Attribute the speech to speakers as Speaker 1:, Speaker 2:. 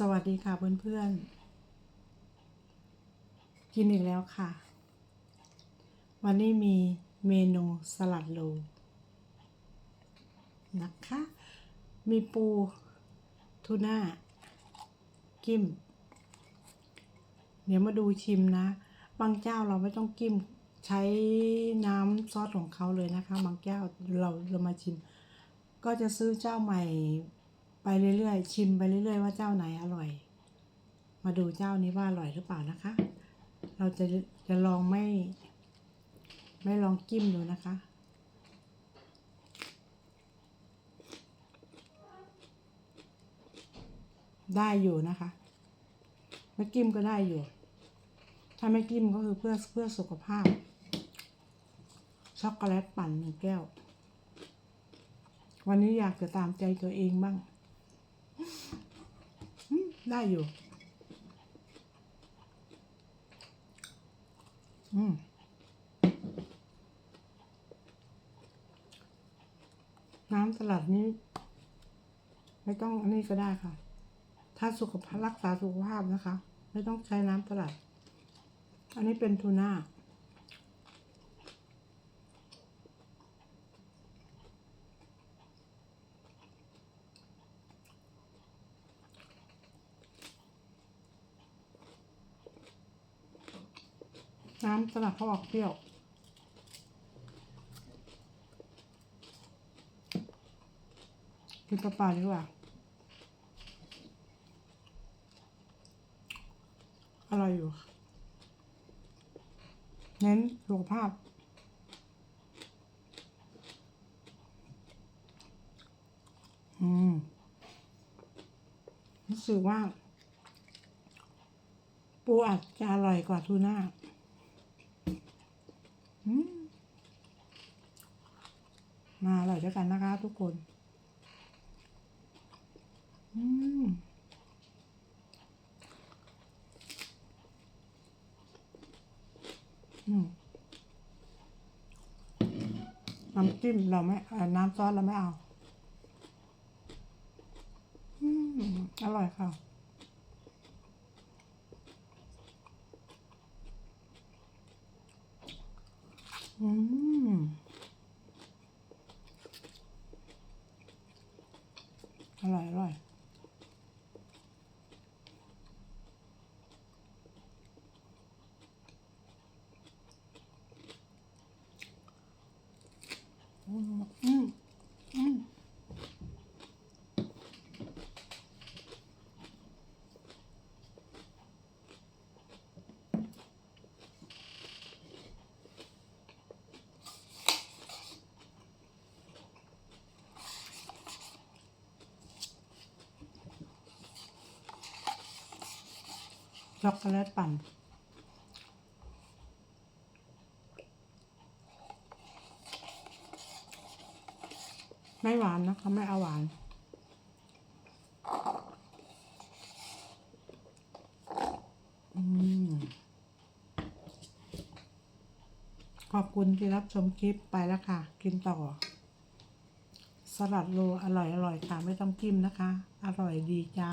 Speaker 1: สวัสดีค่ะเพื่อนๆ กินอีกแล้วค่ะ วันนี้มีเมนูสลัดโลนะคะ มีปูทูน่ากิ้ม เดี๋ยวมาดูชิมนะ บางเจ้าเราไม่ต้องกิ้มใช้น้ำซอสของเขาเลยนะคะ บางเจ้าเราเรามาชิม ก็จะซื้อเจ้าใหม่ ไปเรื่อยๆ ชิมไปเรื่อยๆ ว่าเจ้าไหนอร่อย มาดูเจ้านี้ว่าอร่อยหรือเปล่านะคะ เราจะจะลองไม่ ไม่ลองกิ้มดูนะคะได้อยู่นะคะ ไม่กิ้มก็ได้อยู่ ถ้าไม่กิ้มก็คือเพื่อเพื่อสุขภาพ ช็อกโกแลตปั่นหนึ่งแก้ว วันนี้อยากจะตามใจตัวเองบ้าง ได้อยู่ อืม น้ำสลัดนี้ ไม่ต้องอันนี้ก็ได้ค่ะ ถ้าสุขภาพรักษาสุขภาพนะคะ ไม่ต้องใช้น้ำสลัด อันนี้เป็นทูน่า น้ำสลัดเขาออกเปรี้ยว กินเปล่าดีกว่า อร่อยอยู่ เน้นสุขภาพอืมรู้สึกว่า ปูอัดจะอร่อยกว่าทูน่า อืม มา อยด้วยกันนะคะทุกคนอืมน้ำจิ้มเราไม่น้ำซอสเราไม่เอา อืม อร่อยค่ะ อืม อร่อยอร่อย อืม อืม อืม ช็อกโกแลตปั่น ไม่หวานนะคะไม่เอาหวานอขอบคุณที่รับชมคลิปไปแล้วค่ะ กินต่อ สลัดโลอร่อยอร่อยค่ะ ไม่ต้องจิ้มนะคะ อร่อยดีจ้า